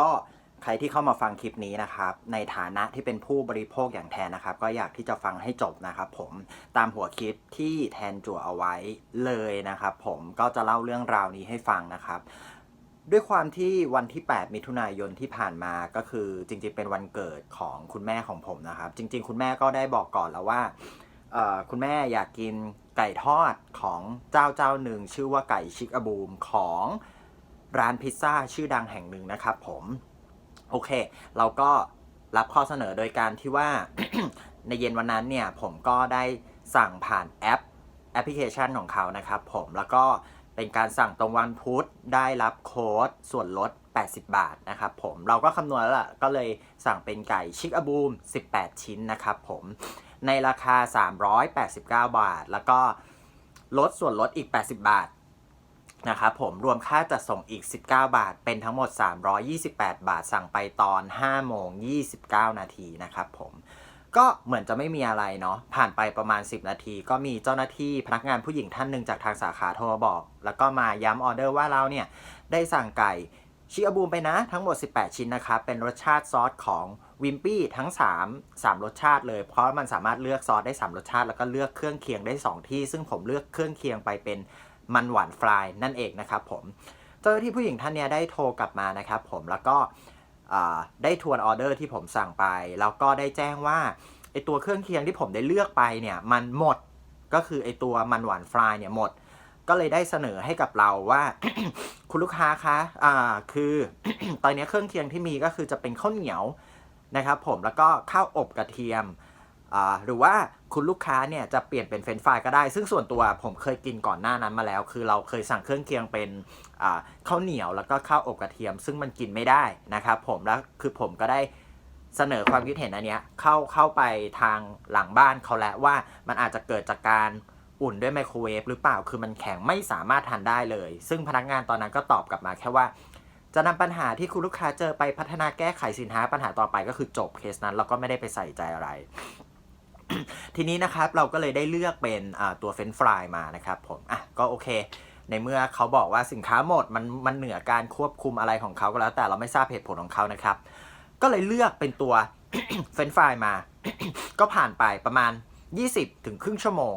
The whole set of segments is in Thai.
ก็ใครที่เข้ามาฟังคลิปนี้นะครับ ในฐานะที่เป็นผู้บริโภคอย่างแทนนะครับ ก็อยากที่จะฟังให้จบนะครับ ผมตามหัวคิดที่แทนจั่วเอาไว้เลยนะครับ ผมก็จะเล่าเรื่องราวนี้ให้ฟังนะครับ ด้วยความที่วันที่ 8 มิถุนายนที่ผ่านมาก็คือจริงๆ เป็นวันเกิดของคุณแม่ของผมนะครับ จริง ๆ คุณแม่ก็ได้บอกก่อนแล้วว่าคุณแม่อยากกินไก่ทอดของเจ้าเจ้าหนึ่งชื่อว่าไก่ชิคอบูมของ ร้านพิซซ่าชื่อดังแห่งหนึ่งนะครับผมโอเค เราก็รับข้อเสนอโดยการที่ว่า ในเย็นวันนั้นเนี่ยผมก็ได้สั่งผ่านแอปแอปพลิเคชันของเขานะครับผมแล้วก็เป็นการสั่งตรงวันพุธได้รับโค้ดส่วนลด 80 บาทนะครับผมเราก็คำนวณแล้วล่ะก็เลยสั่งเป็นไก่ชิคอบูม 18 ชิ้นนะครับผมในราคา 389 บาท แล้วก็ลดส่วนลดอีก 80 บาท นะครับผมรวมค่าจัดส่งอีก 19 บาท เป็นทั้งหมด 328 บาทสั่งไปตอน5โมง29 นาทีนะครับผมก็เหมือนจะไม่มีอะไรเนาะผ่านไปประมาณ 10 นาที ก็มีเจ้าหน้าที่พนักงานผู้หญิงท่านหนึ่งจากทางสาขาโทรมาบอก แล้วก็มาย้ำออเดอร์ว่าเราเนี่ย ได้สั่งไก่ชิอาบูมไปนะทั้งหมด 18 ชิ้นนะครับ เป็นรสชาติซอสของวิมปี้ทั้ง 3 3 รสชาติเลย เพราะมันสามารถเลือกซอสได้ 3 รสชาติ แล้วก็เลือกเครื่องเคียงได้ 2 ที่ ซึ่งผมเลือกเครื่องเคียงไปเป็น มันหวานฟรายนั่นเองนะครับผมเจ้าหน้าที่ผู้หญิงท่านเนี้ยได้โทรกลับมานะครับผมแล้วก็ได้ทวนออเดอร์ที่ผมสั่งไป แล้วก็ได้แจ้งว่าไอตัวเครื่องเคียงที่ผมได้เลือกไปเนี่ยมันหมดก็คือไอตัวมันหวานฟรายเนี่ยหมด ก็เลยได้เสนอให้กับเราว่า คุณลูกค้าคะอ่าคือตอนนี้เครื่องเคียงที่มีก็คือจะเป็นข้าวเหนียวนะครับผมแล้วก็ข้าวอบกระเทียม หรือว่าคุณลูกค้าเนี่ยจะเปลี่ยนเป็นเฟรนช์ฟรายก็ได้ ซึ่งส่วนตัวผมเคยกินก่อนหน้านั้นมาแล้ว คือเราเคยสั่งเครื่องเคียงเป็นข้าวเหนียวแล้วก็ข้าวอบกระเทียม ซึ่งมันกินไม่ได้นะครับผมแล้วคือผมก็ได้เสนอความคิดเห็นอันเนี้ยเข้าเข้าไปทางหลังบ้านเขาแล้วว่ามันอาจจะเกิดจากการอุ่นด้วยไมโครเวฟหรือเปล่าคือมันแข็งไม่สามารถทานได้เลย ซึ่งพนักงานตอนนั้นก็ตอบกลับมาแค่ว่า จะนำปัญหาที่คุณลูกค้าเจอไปพัฒนาแก้ไขสินค้าปัญหาต่อไปก็คือจบเคสนั้นเราก็ไม่ได้ไปใส่ใจอะไร ทีนี้นะครับเราก็เลยได้เลือกเป็นตัวเฟรนฟรายมานะครับผมอะก็โอเค ในเมื่อเขาบอกว่าสินค้าหมดมันมันเหนือการควบคุมอะไรของเขาก็แล้ว แต่เราไม่ทราบเหตุผลของเขานะครับ ก็เลยเลือกเป็นตัวเฟรนฟรายมา ก็ผ่านไปประมาณ 20 ถึงครึ่งชั่วโมง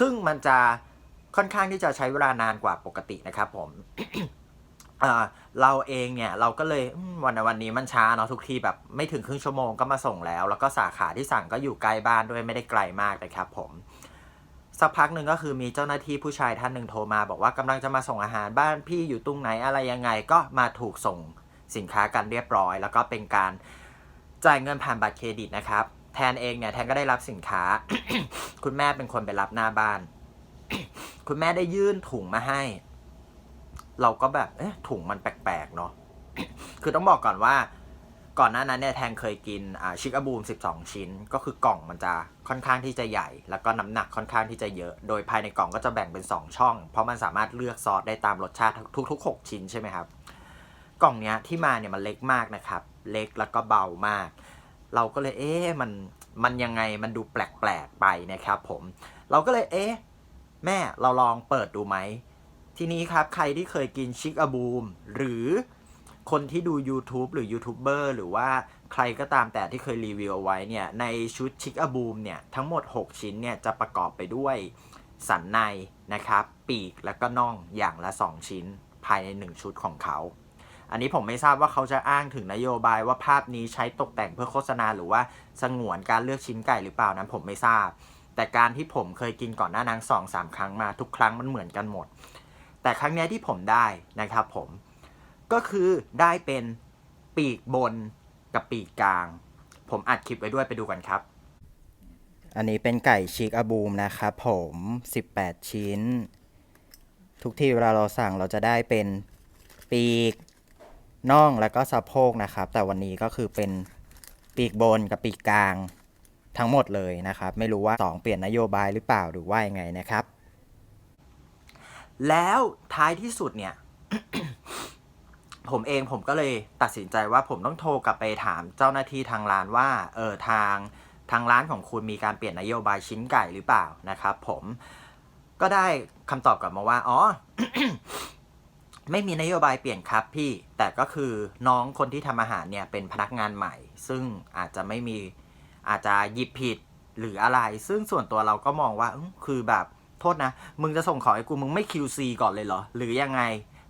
ซึ่งมันจะค่อนข้างที่จะใช้เวลานานกว่าปกตินะครับผม เราเองเนี่ยเราก็เลยวันวันนี้มันช้าเนาะทุกทีแบบไม่ถึงครึ่งชั่วโมงก็มาส่งแล้ว แล้วก็สาขาที่สั่งก็อยู่ใกล้บ้านด้วยไม่ได้ไกลมากนะครับผม สักพักหนึ่งก็คือมีเจ้าหน้าที่ผู้ชายท่านหนึ่งโทรมา บอกว่ากำลังจะมาส่งอาหารบ้านพี่อยู่ตรงไหนอะไรยังไงก็มาถูกส่งสินค้ากันเรียบร้อย แล้วก็เป็นการจ่ายเงินผ่านบัตรเครดิตนะครับ แทนเองเนี่ยแทนก็ได้รับสินค้า คุณแม่เป็นคนไปรับหน้าบ้าน คุณแม่ได้ยื่นถุงมาให้ เราก็แบบเอ๊ะถุงมันแปลกๆเนาะคือต้องบอกก่อนว่า ก่อนหน้านั้นเนี่ยแทนเคยกินอ่าชิคาบูม 12 ชิ้น ก็คือกล่องมันจะค่อนข้างที่จะใหญ่ แล้วก็น้ำหนักค่อนข้างที่จะเยอะ โดยภายในกล่องก็จะแบ่งเป็น 2 ช่อง เพราะมันสามารถเลือกซอสได้ตามรสชาติทุกๆ 6 ชิ้นใช่ไหมครับ กล่องเนี้ยที่มาเนี่ยมันเล็กมากนะครับ เล็กแล้วก็เบามาก เราก็เลยเอ๊ะมันมันยังไงมันดูแปลกๆไปนะครับผม เราก็เลยเอ๊ะแม่เราลองเปิดดูไหม ทีนี้ครับใครที่เคยกินชิคอาบูม หรือคนที่ดู YouTube หรือยูทูบเบอร์หรือว่าใครก็ตามแต่ที่เคยรีวิวเอาไว้เนี่ย ในชุดชิคอาบูมเนี่ย ทั้งหมด 6 ชิ้นเนี่ย จะประกอบไปด้วยสันในนะครับ ปีกแล้วก็น่องอย่างละ 2 ชิ้น ภายใน 1 ชุดของเขา อันนี้ผมไม่ทราบว่าเขาจะอ้างถึงนโยบายว่าภาพนี้ใช้ตกแต่งเพื่อโฆษณาหรือว่าสงวนการเลือกชิ้นไก่หรือเปล่านั้นผมไม่ทราบ แต่การที่ผมเคยกินก่อนหน้านั้นสองสามครั้งมาทุกครั้งมันเหมือนกันหมด แต่ครั้งนี้ที่ผมได้นะครับผมก็คือได้เป็นปีกบนกับปีกกลาง ผมอัดคลิปไว้ด้วยไปดูกันครับ อันนี้เป็นไก่ชิคอาบูมนะครับผม 18 ชิ้น ทุกที่เวลาเราสั่งเราจะได้เป็นปีกน่องแล้วก็สะโพกนะครับ แต่วันนี้ก็คือเป็นปีกบนกับปีกกลางทั้งหมดเลยนะครับ ไม่รู้ว่า 2 เปลี่ยนนโยบายหรือเปล่าหรือว่ายังไงนะครับ แล้วท้ายที่สุดเนี่ย ผมเองผมก็เลยตัดสินใจว่าผมต้องโทรกลับไปถามเจ้าหน้าที่ทางร้านว่าเออทางทางร้านของคุณมีการเปลี่ยนนโยบายชิ้นไก่หรือเปล่านะครับ ผมก็ได้คำตอบกลับมาว่าอ๋อไม่มีนโยบายเปลี่ยนครับพี่ แต่ก็คือน้องคนที่ทำอาหารเนี่ยเป็นพนักงานใหม่ ซึ่งอาจจะไม่มีอาจจะหยิบผิดหรืออะไร ซึ่งส่วนตัวเราก็มองว่าคือแบบ โทษนะ มึงจะส่งของให้กูมึงไม่ QC ก่อนเลยเหรอ หรือยังไง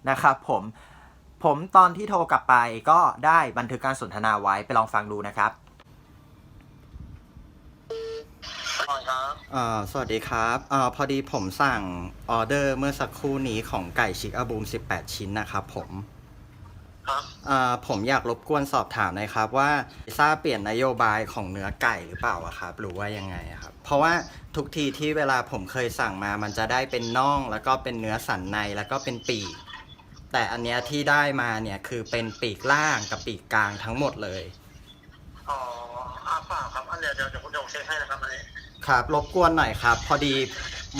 นะครับผม ผมตอนที่โทรกลับไปก็ได้บันทึกการสนทนาไว้ไปลองฟังดูนะครับก่อนครับอ่าสวัสดีครับอ่าพอดีผมสั่งออเดอร์เมื่อสักครู่นี้ของไก่ชิคอาบูม 18 ชิ้นนะครับผมครับอ่า ผมอยากรบกวนสอบถามหนะครับว่าทราบเปลี่ยนนโยบายของเนื้อไก่หรือเปล่าอะครับหรือว่ายังไงอะครับ เพราะว่าทุกทีที่เวลาผมเคยสั่งมามันจะได้เป็นน่องแล้วก็เป็นเนื้อสันในแล้วก็เป็นปีก แต่อันเนี้ยที่ได้มาเนี่ยคือเป็นปีกล่างกับปีกกลางทั้งหมดเลย อ๋ออาเปล่าครับอันเดี๋ยวเดี๋ยวเดี๋ยวผมจะเช็คให้นะครับอันนี้ครับรบกวนหน่อยครับ พอดี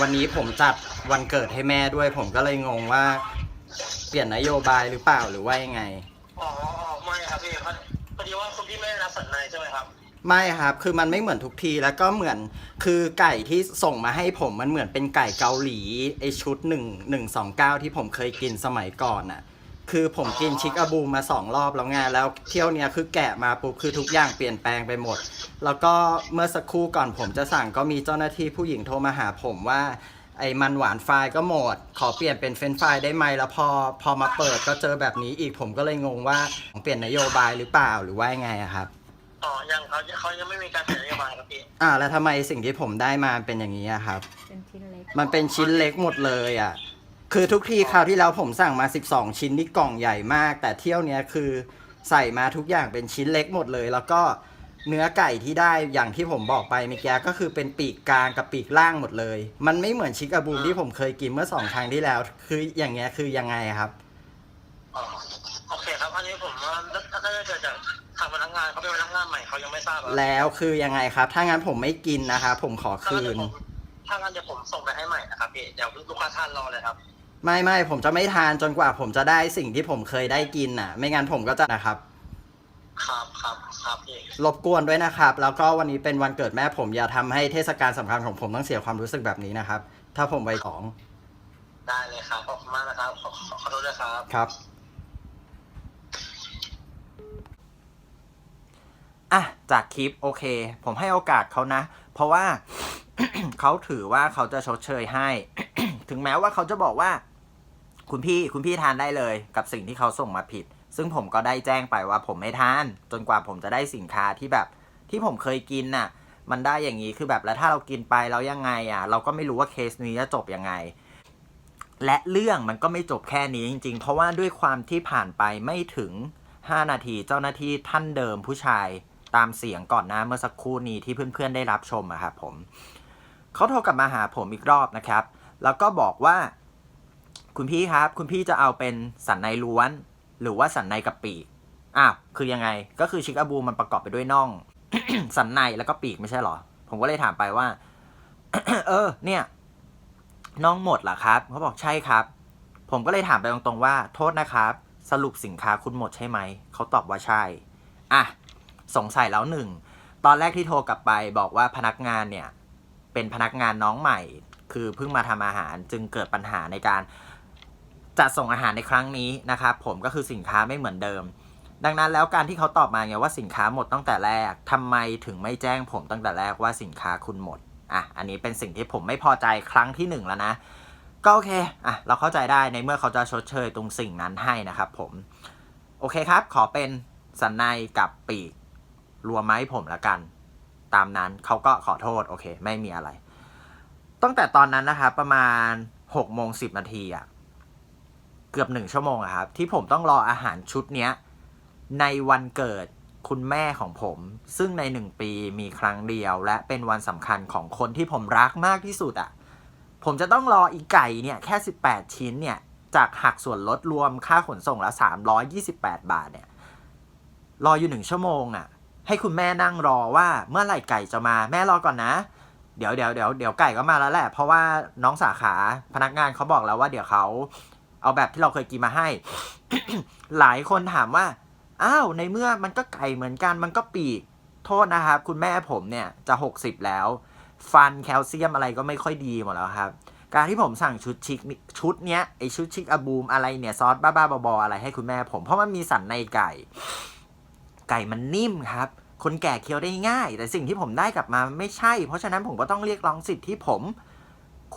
วันนี้ผมจัดวันเกิดให้แม่ด้วย ผมก็เลยงงว่า เปลี่ยนนโยบายหรือเปล่าหรือว่ายังไง อ๋ออ๋อไม่ครับพี่พอพอดีว่าคุณพี่ไม่ได้รับสันในใช่ไหมครับ ไม่ครับ คือมันไม่เหมือนทุกทีแล้วก็เหมือนคือไก่ที่ส่งมาให้ผมมันเหมือนเป็นไก่เกาหลีไอชุดหนึ่งหนึ่งสองเก้าที่ผมเคยกินสมัยก่อนน่ะ คือผมกินชิคอาบูมาสองรอบแล้วไงแล้วเที่ยวเนี้ยคือแกะมาปุ๊บคือทุกอย่างเปลี่ยนแปลงไปหมด แล้วก็เมื่อสักครู่ก่อนผมจะสั่งก็มีเจ้าหน้าที่ผู้หญิงโทรมาหาผมว่า ไอ้มันหวานไฟล์ก็หมด ขอเปลี่ยนเป็นเฟรนช์ฟรายได้ไหมแล้วพอพอมาเปิดก็เจอแบบนี้อีกผมก็เลยงงว่าเปลี่ยนนโยบายหรือเปล่าหรือว่ายังไงอะครับ อ๋อ ยังเขาเขายังไม่มีการเปลี่ยนนโยบายครับพี่ อ่า แล้วทำไมสิ่งที่ผมได้มาเป็นอย่างนี้อะครับ เป็นชิ้นเล็กมันเป็นชิ้นเล็กหมดเลยอะคือทุกทีคราวที่แล้วผมสั่งมา 12 ชิ้นนี่กล่องใหญ่มาก แต่เที่ยวเนี้ยคือใส่มาทุกอย่างเป็นชิ้นเล็กหมดเลย แล้วก็ เนื้อไก่ที่ได้อย่างที่ผมบอกไปเมื่อกี้ก็คือเป็นปีกกลางกับปีกล่างหมดเลย มันไม่เหมือนชิคาบูมที่ผมเคยกินเมื่อสองครั้งที่แล้ว คืออย่างเงี้ยคือยังไงครับอ๋อโอเคครับอันนี้ผมว่าน่าจะเกิดจากทางพนักงานเขาเป็นพนักงานใหม่เขายังไม่ทราบอะแล้วคือยังไงครับ ถ้างั้นผมไม่กินนะครับผมขอถ้าคืงั้นเดี๋ยนวผมถ้างั้นเดี๋ยวผมส่งไปให้ใหม่นะครับพี่เดี๋ยวลูกค้าทานรอเลยครับ ไม่ไม่ผมจะไม่ทานจนกว่าผมจะได้สิ่งที่ผมเคยได้กินน่ะ ไม่งั้นผมก็จะนะครับ ครับครับครับพี่รบกวนด้วยนะครับ แล้วก็วันนี้เป็นวันเกิดแม่ผมอย่าทำให้เทศกาลสำคัญของผมต้องเสียความรู้สึกแบบนี้นะครับ ถ้าผมไปของได้เลยครับขอบคุณมากนะครับขอขอขอโทษด้วยครับ ครับ อะจากคลิปโอเค ผมให้โอกาสเขานะ เพราะว่า เขาถือว่าเขาจะชดเชยให้ ถึงแม้ว่าเขาจะบอกว่า คุณพี่คุณพี่ทานได้เลย กับสิ่งที่เขาส่งมาผิด ซึ่งผมก็ได้แจ้งไปว่าผมไม่ทาน จนกว่าผมจะได้สินค้าที่แบบที่ผมเคยกินน่ะ มันได้อย่างนี้คือแบบแล้วถ้าเรากินไปแล้วยังไงอะ เราก็ไม่รู้ว่าเคสนี้จะจบยังไง และเรื่องมันก็ไม่จบแค่นี้จริง ๆ เพราะว่าด้วยความที่ผ่านไปไม่ถึง 5 นาทีเจ้าหน้าที่ท่านเดิมผู้ชายตามเสียงก่อนหน้าเมื่อสักครู่นี้ที่เพื่อนๆได้รับชมอะครับผมเขาโทรกลับมาหาผมอีกรอบนะครับ แล้วก็บอกว่า คุณพี่ครับ คุณพี่จะเอาเป็นสันในล้วน หรือว่าสันในกับปีกอ้าวคือยังไงก็คือชิคาบูมันประกอบไปด้วยน่อง สันในแล้วก็ปีกไม่ใช่หรอ ผมก็เลยถามไปว่า เออ เนี่ยน่องหมดเหรอครับเขาบอกใช่ครับ ผมก็เลยถามไปตรงๆว่า โทษนะครับ สรุปสินค้าคุณหมดใช่ไหม เขาตอบว่าใช่ อะ สงสัยแล้วหนึ่ง ตอนแรกที่โทรกลับไปบอกว่าพนักงานเนี่ย เป็นพนักงานน้องใหม่ คือเพิ่งมาทำอาหารจึงเกิดปัญหาในการ จัดส่งอาหารในครั้งนี้นะครับผมก็คือสินค้าไม่เหมือนเดิม ดังนั้นแล้วการที่เขาตอบมาไงว่าสินค้าหมดตั้งแต่แรกทำไมถึงไม่แจ้งผมตั้งแต่แรกว่าสินค้าคุณหมดอะอันนี้เป็นสิ่งที่ผมไม่พอใจครั้งที่หนึ่งแล้วนะ ก็โอเคอะเราเข้าใจได้ในเมื่อเขาจะชดเชยตรงสิ่งนั้นให้นะครับผม โอเคครับ ขอเป็นสันในกับปีกรวมมาให้ผมละกัน ตามนั้นเขาก็ขอโทษโอเค ไม่มีอะไร ตั้งแต่ตอนนั้นนะครับประมาณหกโมงสิบนาทีอะ กือบหนึ่งชั่วโมงอะครับ ที่ผมต้องรออาหารชุดเนี้ย ในวันเกิดคุณแม่ของผม ซึ่งในหนึ่งปีมีครั้งเดียว และเป็นวันสำคัญของคนที่ผมรักมากที่สุดอะผมจะต้องรออีกไก่เนี่ยแค่ 18 ชิ้นเนี่ยจากหักส่วนลดรวมค่าขนส่งละ 328 บาทเนี่ย รออยู่หนึ่งชั่วโมงอะให้คุณแม่นั่งรอว่าเมื่อไหร่ไก่จะมาแม่รอก่อนนะ เดี๋ยวเดี๋ยวเดี๋ยวเดี๋ยวไก่ก็มาแล้วแหละ เพราะว่าน้องสาขาพนักงานเขาบอกแล้วว่าเดี๋ยวเขา เอาแบบที่เราเคยกินมาให้ หลายคนถามว่า อ้าว ในเมื่อมันก็ไก่เหมือนกัน มันก็ปีก โทษนะครับ คุณแม่ผมเนี่ยจะ 60 แล้ว ฟันแคลเซียมอะไรก็ไม่ค่อยดีหมดแล้วครับ การที่ผมสั่งชุดชิคชุดเนี้ยไอชุดชิคอาบูมอะไรเนี่ยซอสบ้าๆบอๆอะไรให้คุณแม่ผม เพราะมันมีสันในไก่ ไก่มันนิ่มครับ คนแก่เคี้ยวได้ง่าย แต่สิ่งที่ผมได้กลับมาไม่ใช่ เพราะฉะนั้นผมก็ต้องเรียกร้องสิทธิ์ที่ผม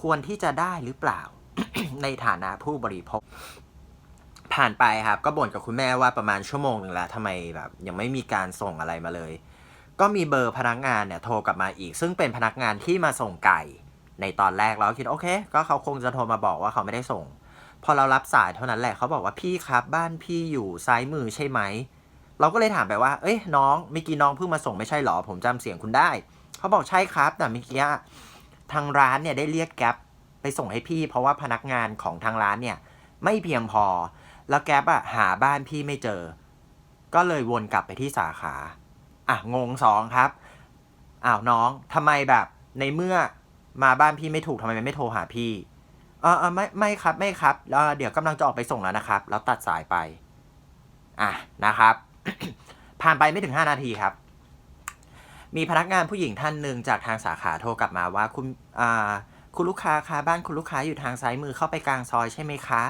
ควรที่จะได้หรือเปล่า ในฐานะผู้บริโภค ผ่านไปครับ ก็บ่นกับคุณแม่ว่าประมาณชั่วโมงหนึ่งแล้วทำไมแบบ ยังไม่มีการส่งอะไรมาเลย ก็มีเบอร์พนักงานเนี่ยโทรกลับมาอีก ซึ่งเป็นพนักงานที่มาส่งไก่ ในตอนแรกเราคิดโอเค ก็เขาคงจะโทรมาบอกว่าเขาไม่ได้ส่ง พอเรารับสายเท่านั้นแหละเขาบอกว่าพี่ครับ บ้านพี่อยู่ซ้ายมือใช่ไหมเราก็เลยถามไปว่า เอ้ยน้องเมื่อกี้น้องเพิ่งมาส่งไม่ใช่หรอ ผมจำเสียงคุณได้ เขาบอกใช่ครับ แต่เมื่อกี้ทางร้านเนี่ยได้เรียกแก๊ป ไปส่งให้พี่ เพราะว่าพนักงานของทางร้านเนี่ย ไม่เพียงพอ แล้วแก๊ปอะหาบ้านพี่ไม่เจอ ก็เลยวนกลับไปที่สาขา อะงงสองครับอ้าวน้องทำไมแบบในเมื่อมาบ้านพี่ไม่ถูกทำไมไม่โทรหาพี่เออเออไม่ไม่ครับไม่ครับเออเดี๋ยวกำลังจะออกไปส่งแล้วนะครับ แล้วตัดสายไป อะนะครับ ผ่านไปไม่ถึง5นาทีครับ มีพนักงานผู้หญิงท่านหนึ่งจากทางสาขาโทรกลับมาว่าคุณอ่า คุณลูกค้าคะบ้านคุณลูกค้าอยู่ทางซ้ายมือเข้าไปกลางซอยใช่ไหมคะ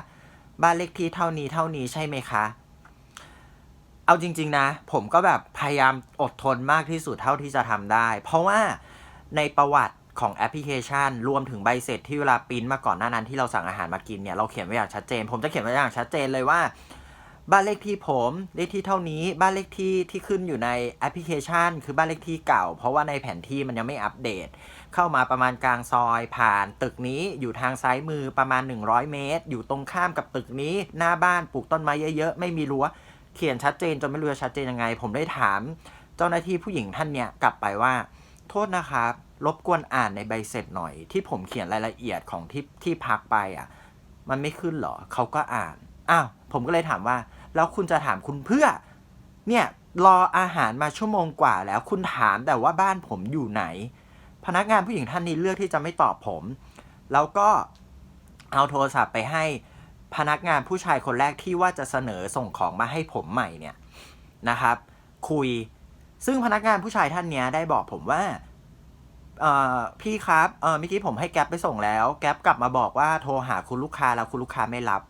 บ้านเลขที่เท่านี้เท่านี้ใช่ไหมคะ เอาจริง ๆ นะ ผมก็แบบพยายามอดทนมากที่สุดเท่าที่จะทำได้ เพราะว่าในประวัติของแอปพลิเคชัน รวมถึงใบเสร็จที่เวลาปริ้นมาก่อนหน้านั้นที่เราสั่งอาหารมากินเนี่ยเราเขียนไว้อย่างชัดเจน ผมจะเขียนไว้อย่างชัดเจนเลยว่า บ้านเลขที่ผมเลขที่เท่านี้บ้านเลขที่ที่ขึ้นอยู่ในแอปพลิเคชัน คือบ้านเลขที่เก่า เพราะว่าในแผนที่มันยังไม่อัปเดต เข้ามาประมาณกลางซอยผ่านตึกนี้อยู่ทางซ้ายมือประมาณ 100 เมตร อยู่ตรงข้ามกับตึกนี้ หน้าบ้านปลูกต้นไม้เยอะๆ ไม่มีรั้วเขียนชัดเจนจนไม่รู้จะชัดเจนยังไง ผมได้ถามเจ้าหน้าที่ผู้หญิงท่านเนี้ยกลับไปว่า โทษนะครับรบกวนอ่านในใบเสร็จหน่อย ที่ผมเขียนรายละเอียดของที่ที่พักไปอะ มันไม่ขึ้นหรอเขาก็อ่านอ้าว ผมก็เลยถามว่า แล้วคุณจะถามคุณเพื่อ เนี่ยรออาหารมาชั่วโมงกว่าแล้วคุณถามแต่ว่าบ้านผมอยู่ไหน พนักงานผู้หญิงท่านนี้เลือกที่จะไม่ตอบผม แล้วก็เอาโทรศัพท์ไปให้พนักงานผู้ชายคนแรกที่ว่าจะเสนอส่งของมาให้ผมใหม่เนี่ยนะครับ คุยซึ่งพนักงานผู้ชายท่านนี้ได้บอกผมว่าพี่ครับเออเมื่อกี้ผมให้แก๊ปไปส่งแล้ว แก๊ปกลับมาบอกว่าโทรหาคุณลูกค้าแล้วคุณลูกค้าไม่รับ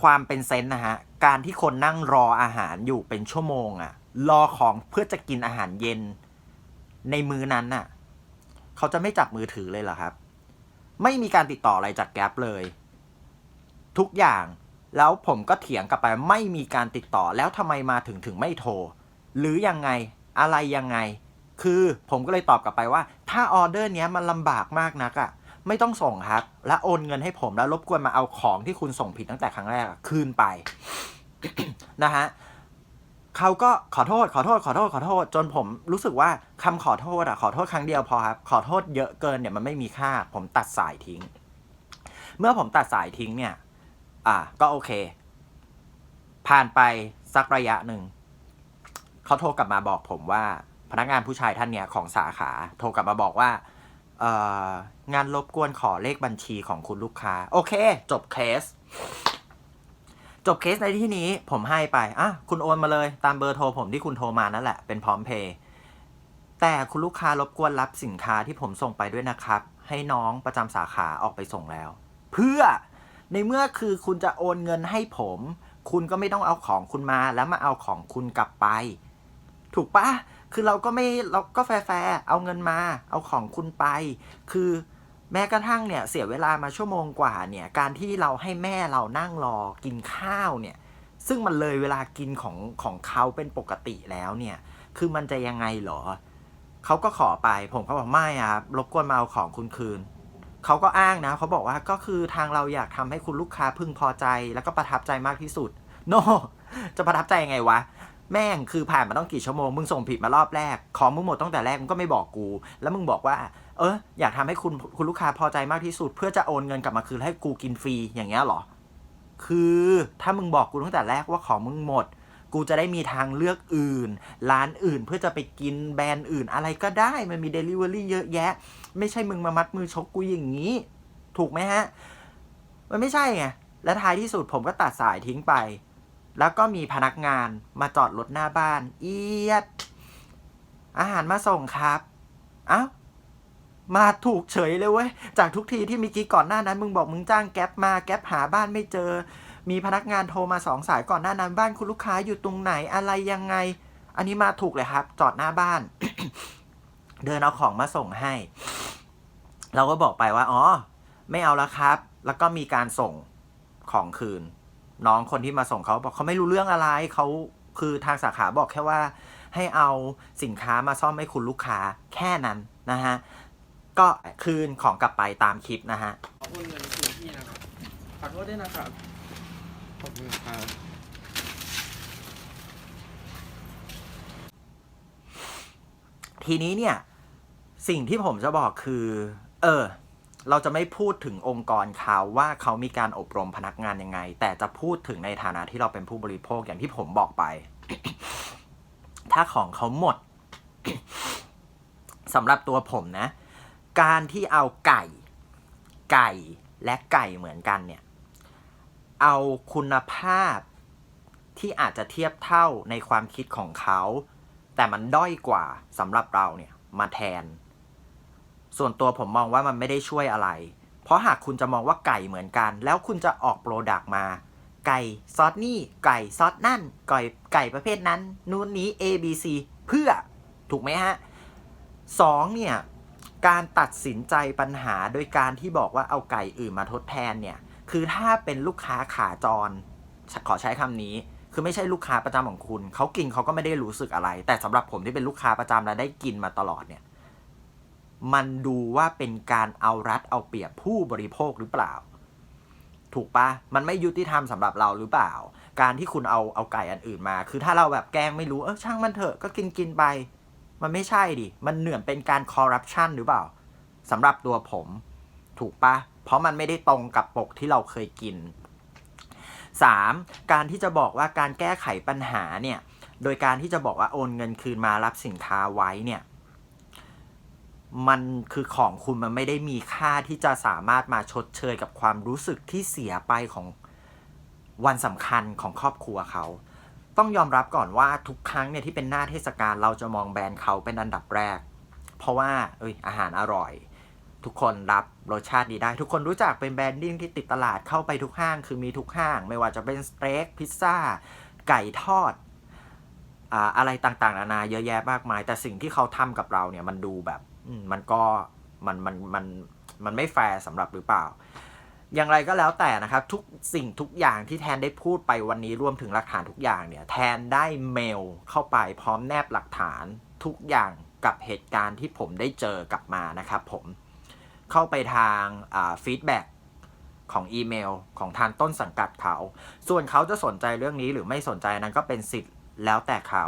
ความเป็นเซนส์นะฮะ การที่คนนั่งรออาหารอยู่เป็นชั่วโมงอะรอของเพื่อจะกินอาหารเย็น ในมือนั้นน่ะ เขาจะไม่จับมือถือเลยเหรอครับ ไม่มีการติดต่ออะไรจากแก๊ปเลย ทุกอย่างแล้วผมก็เถียงกลับไปไม่มีการติดต่อแล้วทำไมมาถึงถึงไม่โทร หรือยังไงอะไรยังไง คือผมก็เลยตอบกลับไปว่า ถ้าออเดอร์เนี้ยมันลำบากมากนักอะ ไม่ต้องส่งครับ และโอนเงินให้ผมแล้วรบกวนมาเอาของที่คุณส่งผิดตั้งแต่ครั้งแรกคืนไปนะฮะเขาก็ขอโทษ ขอโทษ ขอโทษ ขอโทษ จนผมรู้สึกว่าคำขอโทษอะขอโทษครั้งเดียวพอครับ ขอโทษเยอะเกินเนี่ยมันไม่มีค่า ผมตัดสายทิ้ง เมื่อผมตัดสายทิ้งเนี่ย อะก็โอเค ผ่านไปสักระยะหนึ่งเขาโทรกลับมาบอกผมว่า พนักงานผู้ชายท่านเนี้ยของสาขา โทรกลับมาบอกว่า งานรบกวนขอเลขบัญชีของคุณลูกค้า โอเค จบเคส จบเคสในที่นี้ผมให้ไป อะ คุณโอนมาเลย ตามเบอร์โทรผมที่คุณโทรมานั่นแหละ เป็นพร้อมเพย์แต่คุณลูกค้ารบกวนรับสินค้าที่ผมส่งไปด้วยนะครับ ให้น้องประจำสาขาออกไปส่งแล้ว เพื่อในเมื่อคือคุณจะโอนเงินให้ผม คุณก็ไม่ต้องเอาของคุณมาแล้วมาเอาของคุณกลับไป ถูกปะคือเราก็ไม่เราก็แฟร์เอาเงินมา เอาของคุณไป คือแม้กระทั่งเนี่ยเสียเวลามาชั่วโมงกว่าเนี่ยการที่เราให้แม่เรานั่งรอกินข้าวเนี่ยซึ่งมันเลยเวลากินของของเขาเป็นปกติแล้วเนี่ย คือมันจะยังไงหรอ เขาก็ขอไป ผมก็บอกไม่อะครับรบกวนมาเอาของคุณคืน เขาก็อ้างนะ เขาบอกว่าก็คือทางเราอยากทำให้คุณลูกค้าพึงพอใจ แล้วก็ประทับใจมากที่สุด โนจะประทับใจยังไงวะ แม่งคือผ่านมาต้องกี่ชั่วโมง มึงส่งผิดมารอบแรก ของมึงหมดตั้งแต่แรก มึงก็ไม่บอกกู แล้วมึงบอกว่า เอออยากทำให้คุณคุณลูกค้าพอใจมากที่สุด เพื่อจะโอนเงินกลับมาคืนให้กูกินฟรีอย่างเงี้ยเหรอ คือถ้ามึงบอกกูตั้งแต่แรกว่าของมึงหมด กูจะได้มีทางเลือกอื่น ร้านอื่นเพื่อจะไปกินแบรนด์อื่นอะไรก็ได้ มันมีเดลิเวอรี่เยอะแยะ ไม่ใช่มึงมามัดมือชกกูอย่างนี้ ถูกไหมฮะ มันไม่ใช่ไง และท้ายที่สุดผมก็ตัดสายทิ้งไป แล้วก็มีพนักงานมาจอดรถหน้าบ้าน เอียด อาหารมาส่งครับเอ้ามาถูกเฉยเลยเว้ย จากทุกทีที่เมีกี้ก่อนหน้านั้น มึงบอกมึงจ้างแก๊ปมาแก๊ปหาบ้านไม่เจอ มีพนักงานโทรมาสองสายก่อนหน้านั้นบ้านคุณลูกค้าอยู่ตรงไหนอะไรยังไง อันนี้มาถูกเลยครับ จอดหน้าบ้าน เดินเอาของมาส่งให้ เราก็บอกไปว่า อ๋อ ไม่เอาแล้วครับ แล้วก็มีการส่งของคืน น้องคนที่มาส่งเขาบอกเขาไม่รู้เรื่องอะไรเขาคือทางสาขาบอกแค่ว่าให้เอาสินค้ามาซ่อมให้คุณลูกค้าแค่นั้นนะฮะก็คืนของกลับไปตามคลิปนะฮะขอบคุณเงินคืนพี่นะครับขอโทษด้วยนะครับขอบคุณครับทีนี้เนี่ย สิ่งที่ผมจะบอกคือ เออ เราจะไม่พูดถึงองค์กรเขาว่าเขามีการอบรมพนักงานยังไง แต่จะพูดถึงในฐานะที่เราเป็นผู้บริโภคอย่างที่ผมบอกไป ถ้าของเขาหมดสำหรับตัวผมนะ การที่เอาไก่ ไก่และไก่เหมือนกันเนี่ย เอาคุณภาพที่อาจจะเทียบเท่าในความคิดของเขา แต่มันด้อยกว่าสำหรับเราเนี่ยมาแทน ส่วนตัวผมมองว่ามันไม่ได้ช่วยอะไร เพราะหากคุณจะมองว่าไก่เหมือนกัน แล้วคุณจะออกโปรดักต์มา ไก่ซอสนี่ ไก่ซอสนั่น ไก่ไก่ประเภทนั้น นู้นนี้ A B C เพื่อถูกไหมฮะสองเนี่ย การตัดสินใจปัญหาโดยการที่บอกว่าเอาไก่อื่นมาทดแทนเนี่ย คือถ้าเป็นลูกค้าขาจร ขอใช้คำนี้คือไม่ใช่ลูกค้าประจำของคุณ เขากินเขาก็ไม่ได้รู้สึกอะไร แต่สำหรับผมที่เป็นลูกค้าประจำและได้กินมาตลอดเนี่ย มันดูว่าเป็นการเอารัดเอาเปรียบผู้บริโภคหรือเปล่า ถูกปะมันไม่ยุติธรรมสำหรับเราหรือเปล่า การที่คุณเอาเอาไก่อันอื่นมา คือถ้าเราแบบแกล้งไม่รู้ เออช่างมันเถอะก็กินกินไป มันไม่ใช่ดิ มันเหนื่อนเป็นการคอร์รัปชันหรือเปล่าสำหรับตัวผม ถูกปะเพราะมันไม่ได้ตรงกับปกที่เราเคยกิน 3. การที่จะบอกว่าการแก้ไขปัญหาเนี่ย โดยการที่จะบอกว่าโอนเงินคืนมารับสินค้าไว้เนี่ย มันคือของคุณมันไม่ได้มีค่าที่จะสามารถมาชดเชยกับความรู้สึกที่เสียไปของวันสำคัญของครอบครัวเขา ต้องยอมรับก่อนว่าทุกครั้งเนี่ยที่เป็นหน้าเทศกาลเราจะมองแบรนด์เขาเป็นอันดับแรก เพราะว่าเอ้ยอาหารอร่อย ทุกคนรับรสชาติดีได้ ทุกคนรู้จักเป็นแบรนดิ้งที่ติดตลาดเข้าไปทุกห้าง คือมีทุกห้าง ไม่ว่าจะเป็นสเต็กพิซซ่าไก่ทอดอ่าอะไรต่างๆนานาเยอะแยะมากมาย แต่สิ่งที่เขาทำกับเราเนี่ยมันดูแบบ มันก็มันมันมันมันไม่แฟร์สำหรับหรือเปล่า อย่างไรก็แล้วแต่นะครับ ทุกสิ่งทุกอย่างที่แทนได้พูดไปวันนี้รวมถึงหลักฐานทุกอย่างเนี่ย แทนได้เมลเข้าไปพร้อมแนบหลักฐานทุกอย่างกับเหตุการณ์ที่ผมได้เจอกลับมานะครับผมเข้าไปทางฟีดแบ็กของอีเมลของทางต้นสังกัดเขา ส่วนเขาจะสนใจเรื่องนี้หรือไม่สนใจนั้นก็เป็นสิทธิ์แล้วแต่เขา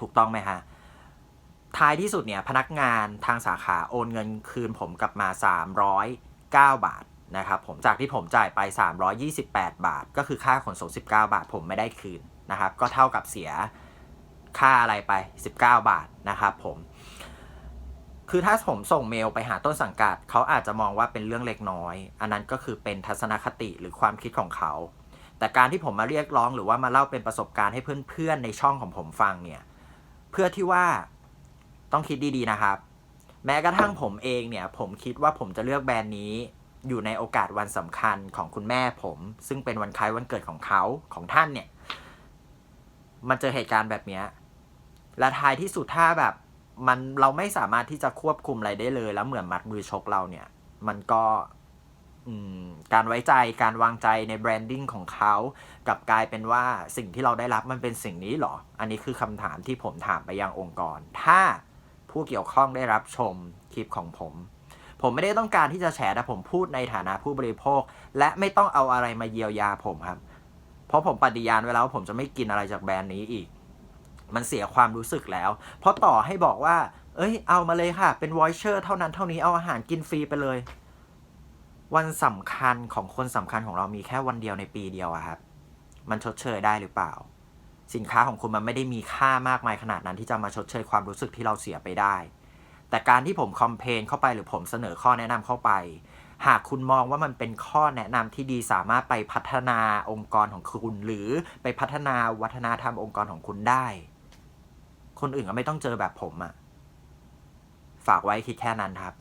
ถูกต้องไหมฮะ ท้ายที่สุดเนี่ยพนักงานทางสาขาโอนเงินคืนผมกลับมา 309 บาทนะครับผมจากที่ผมจ่ายไป 328 บาท ก็คือค่าขนส่ง19 บาท ผมไม่ได้คืนนะครับ ก็เท่ากับเสียค่าอะไรไป 19 บาทนะครับผมคือถ้าผมส่งเมลไปหาต้นสังกัด เขาอาจจะมองว่าเป็นเรื่องเล็กน้อย อันนั้นก็คือเป็นทัศนคติหรือความคิดของเขา แต่การที่ผมมาเรียกร้องหรือว่ามาเล่าเป็นประสบการณ์ให้เพื่อนๆในช่องของผมฟังเนี่ย เพื่อที่ว่า ต้องคิดดีๆนะครับ แม้กระทั่งผมเองเนี่ย ผมคิดว่าผมจะเลือกแบรนด์นี้ อยู่ในโอกาสวันสำคัญของคุณแม่ผม ซึ่งเป็นวันคล้ายวันเกิดของเขาของท่านเนี่ย มันเจอเหตุการณ์แบบนี้และท้ายที่สุดถ้าแบบ มันเราไม่สามารถที่จะควบคุมอะไรได้เลย แล้วเหมือนมัดมือชกเราเนี่ย มันก็การไว้ใจการวางใจในแบรนดิ้งของเขากลับกลายเป็นว่าสิ่งที่เราได้รับมันเป็นสิ่งนี้หรอ อันนี้คือคำถามที่ผมถามไปยังองค์กร ถ้า ผู้เกี่ยวข้องได้รับชมคลิปของผม ผมไม่ได้ต้องการที่จะแฉแต่ผมพูดในฐานะผู้บริโภค และไม่ต้องเอาอะไรมาเยียวยาผมครับ เพราะผมปฏิญาณไว้แล้วว่าผมจะไม่กินอะไรจากแบรนด์นี้อีก มันเสียความรู้สึกแล้ว เพราะต่อให้บอกว่า เอ้ย เอามาเลยค่ะ เป็นวอยเชอร์เท่านั้นเท่านี้เอาอาหารกินฟรีไปเลย วันสำคัญของคนสำคัญของเรามีแค่วันเดียวในปีเดียวอะครับ มันชดเชยได้หรือเปล่า สินค้าของคุณมันไม่ได้มีค่ามากมายขนาดนั้นที่จะมาชดเชยความรู้สึกที่เราเสียไปได้ แต่การที่ผมคอมเพนเข้าไปหรือผมเสนอข้อแนะนำเข้าไป หากคุณมองว่ามันเป็นข้อแนะนำที่ดีสามารถไปพัฒนาองค์กรของคุณ หรือไปพัฒนาวัฒนธรรมองค์กรของคุณได้ คนอื่นก็ไม่ต้องเจอแบบผมอะฝากไว้คิดแค่นั้นครับ